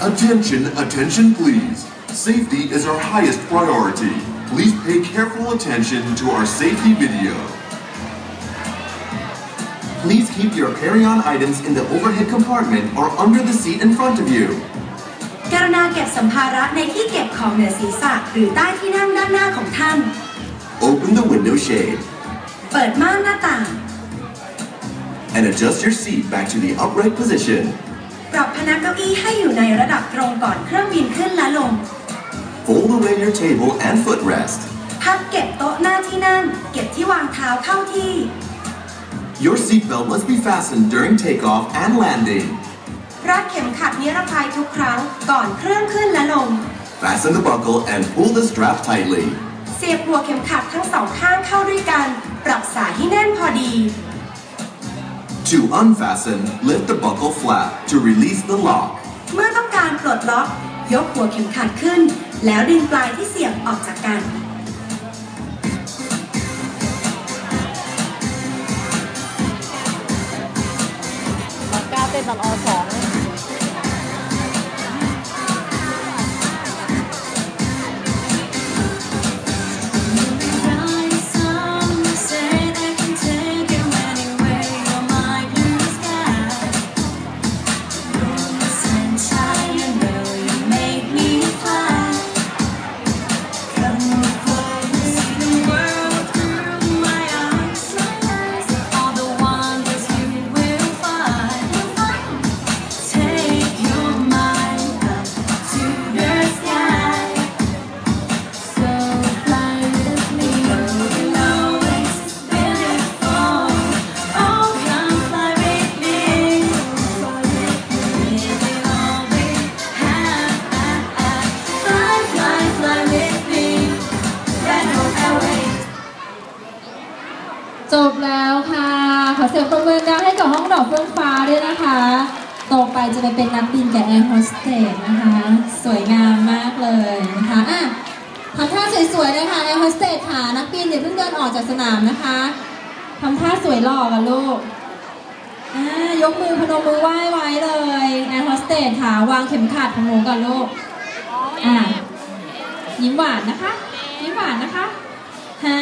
Attention, attention please. Safety is our highest priority. Please pay careful attention to our safety video. Please keep your carry-on items in the overhead compartment or under the seat in front of you. กรุณาเก็บสัมภาระในที่เก็บของเหนือศีรษะหรือใต้ที่นั่งด้านหน้าของท่าน Open the window shade เปิดม่านหน้าต่าง and adjust your seat back to the upright position. ปรับพนักเก้าอี้ให้อยู่ในระดับตรงก่อนเครื่องบินขึ้นและลง Fold away your table and footrest. พับเก็บโต๊ะหน้าที่นั่ง เก็บที่วางเท้าเข้าที่ Your seatbelt must be fastened during takeoff and landing. รัดเข็มขัดนิรภัยทุกครั้งก่อนเครื่องขึ้นและลง Fasten the buckle and pull the strap tightly. เสียบหัวเข็มขัดทั้งสองข้างเข้าด้วยกัน ปรับสายให้แน่นพอดี To unfasten, lift the buckle flap to release the lock. เมื่อต้องการปลดล็อก ยกหัวเข็มขัดขึ้น แล้วดึงปลายที่เสียบออกจากกัน จบแล้วค่ะ ขอเสียงปรบมือดังให้กับห้องดอกเฟื่องฟ้าด้วยนะคะต่อไปจะไปเป็นนักบินกับแอร์โฮสเตสนะคะ สวยงามมากเลยนะคะอะทำท่าสวยๆนะคะแอร์โฮสเตสค่ะนักบินอย่าเพิ่งเดินออกจากสนามนะคะทำท่าสวยหล่อกันลูกอ่ายกมือพนมมือไหว้ไว้เลยแอร์โฮสเตสค่ะวางเข็มขัดของหนูก่อนลูกอะยิ้มหวานนะคะยิ้มหวานนะคะห้า